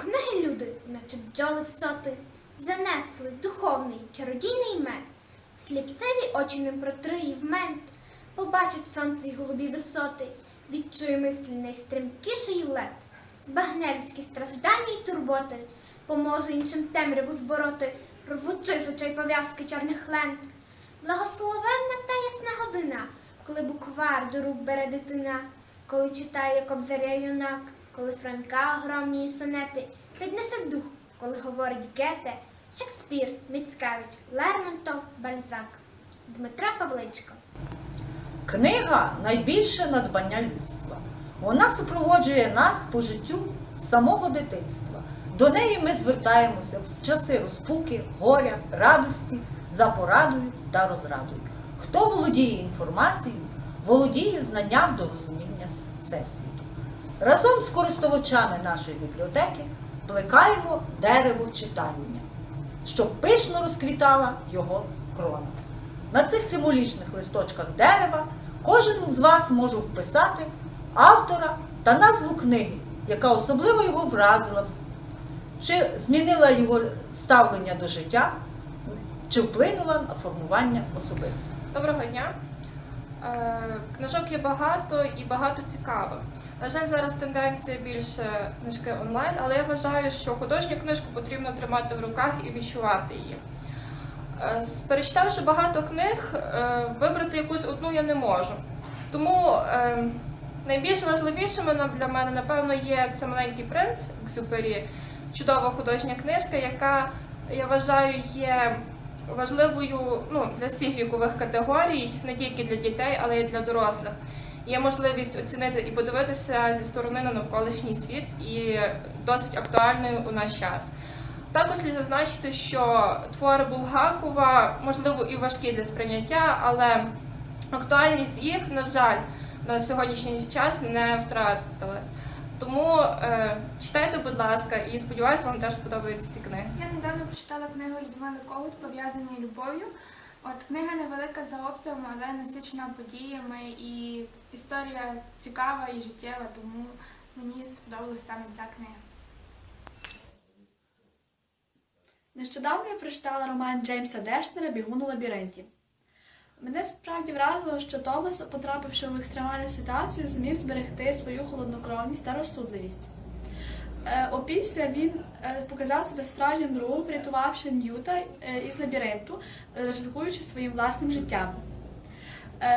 Книги люди, наче бджоли в соти, занесли духовний чародійний мед. Сліпцеві очі не протриє в мент, побачить сонце й голубі висоти, відчує мислі найстримкіший лед. Збагне людські страждання й турботи, поможе іншим темряву збороти, рвучи з очей пов'язки чорних лент. Благословенна та ясна година, коли буквар до рук бере дитина, коли читає кобзаря юнак, коли Франка огромні сонети, піднесе дух, коли говорить Гете, Шекспір, Міцкевич, Лермонтов, Бальзак, Дмитро Павличко. Книга найбільше надбання людства. Вона супроводжує нас по життю з самого дитинства. До неї ми звертаємося в часи розпуки, горя, радості, за порадою та розрадою. Хто володіє інформацією, володіє знанням до розуміння всесвіту. Разом з користувачами нашої бібліотеки плекаємо дерево читання, щоб пишно розквітала його крона. На цих символічних листочках дерева кожен з вас може вписати автора та назву книги, яка особливо його вразила, чи змінила його ставлення до життя, чи вплинула на формування особистості. Доброго дня. Е, Книжок є багато і багато цікавих. На жаль, зараз тенденція більше книжки онлайн, але я вважаю, що художню книжку потрібно тримати в руках і відчувати її. Е, Перечитавши багато книг, е, вибрати якусь одну я не можу. Тому найбільш важливішими для мене, напевно, є це маленький принц Ксюпері, чудова художня книжка, яка я вважаю є важливою ну, для всіх вікових категорій, не тільки для дітей, але й для дорослих. Є можливість оцінити і подивитися зі сторони на навколишній світ і досить актуальною у наш час. Також слід зазначити, що твори Булгакова можливо і важкі для сприйняття, але актуальність їх, на жаль, на сьогоднішній час не втратилась. Тому е, читайте, будь ласка, і сподіваюся, вам теж сподобаються ці книги. Я недавно прочитала книгу Людмили Ковут пов'язані любов'ю. От книга невелика за обсягом, але насичена подіями і історія цікава і життєва, тому мені сподобалася саме ця книга. Нещодавно я прочитала роман Джеймса Дешнера Бігун у лабіринті. Мене справді вразило, що Томас, потрапивши в екстремальну ситуацію, зумів зберегти свою холоднокровність та розсудливість. Е, Опісля він е, показав себе справжнім другом, врятувавши Ньюта е, із лабіринту, ризикуючи своїм власним життям.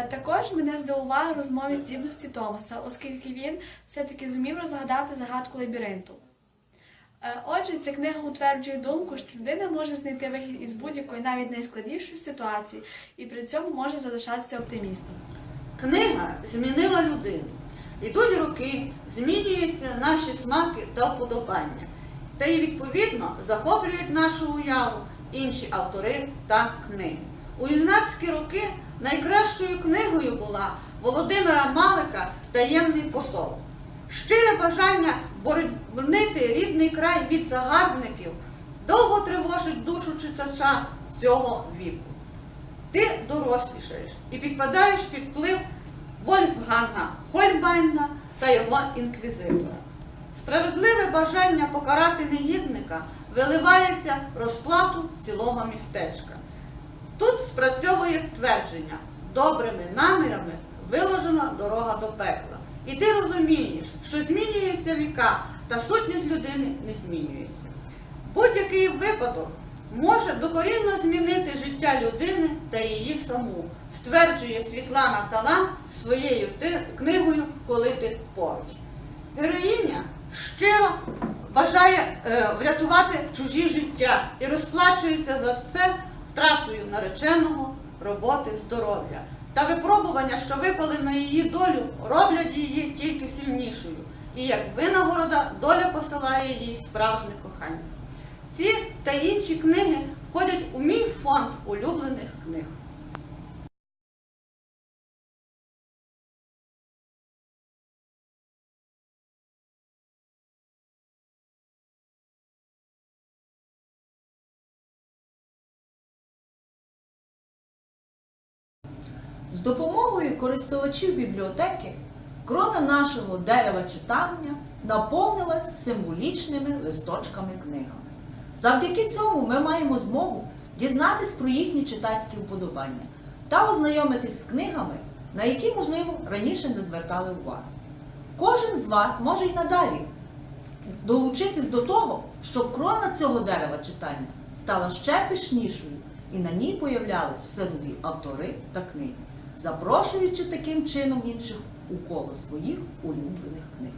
Також мене здивували розмові здібності Томаса, оскільки він все-таки зумів розгадати загадку лабіринту. Е, Отже, ця книга утверджує думку, що людина може знайти вихід із будь-якої навіть найскладнішої ситуації і при цьому може залишатися оптимістом. Книга змінила людину. Йдуть роки, змінюються наші смаки та вподобання. Та й відповідно захоплюють нашу уяву інші автори та книги. У юнацькі роки найкращою книгою була Володимира Малика Таємний посол. Щире бажання боронити рідний край від загарбників довго тривожить душу читача цього віку. Ти дорослішаєш і підпадаєш під вплив Вольфганга Хольбайна та його інквізитора. Справедливе бажання покарати негідника виливається в розплату цілого містечка. Тут спрацьовує твердження добрими намірами виложена дорога до пекла. І ти розумієш, що змінюються віка, та сутність людини не змінюється. Будь-який випадок може докорінно змінити життя людини та її саму, стверджує Світлана Талан своєю книгою Коли ти поруч. Героїня щиро бажає е, врятувати чужі життя і розплачується за це втратою нареченого, роботи, здоров'я. Та випробування, що випали на її долю, роблять її сильнішою. І як винагорода доля посилає їй справжнє кохання. Ці та інші книги входять у мій фонд улюблених книг. З допомогою користувачів бібліотеки крона нашого дерева читання наповнилась символічними листочками книгами. Завдяки цьому ми маємо змогу дізнатись про їхні читацькі вподобання та ознайомитись з книгами, на які, можливо, раніше не звертали уваги. Кожен з вас може й надалі долучитись до того, щоб крона цього дерева читання стала ще пишнішою, і на ній появлялись все нові автори та книги, запрошуючи таким чином інших у коло своїх улюблених книг.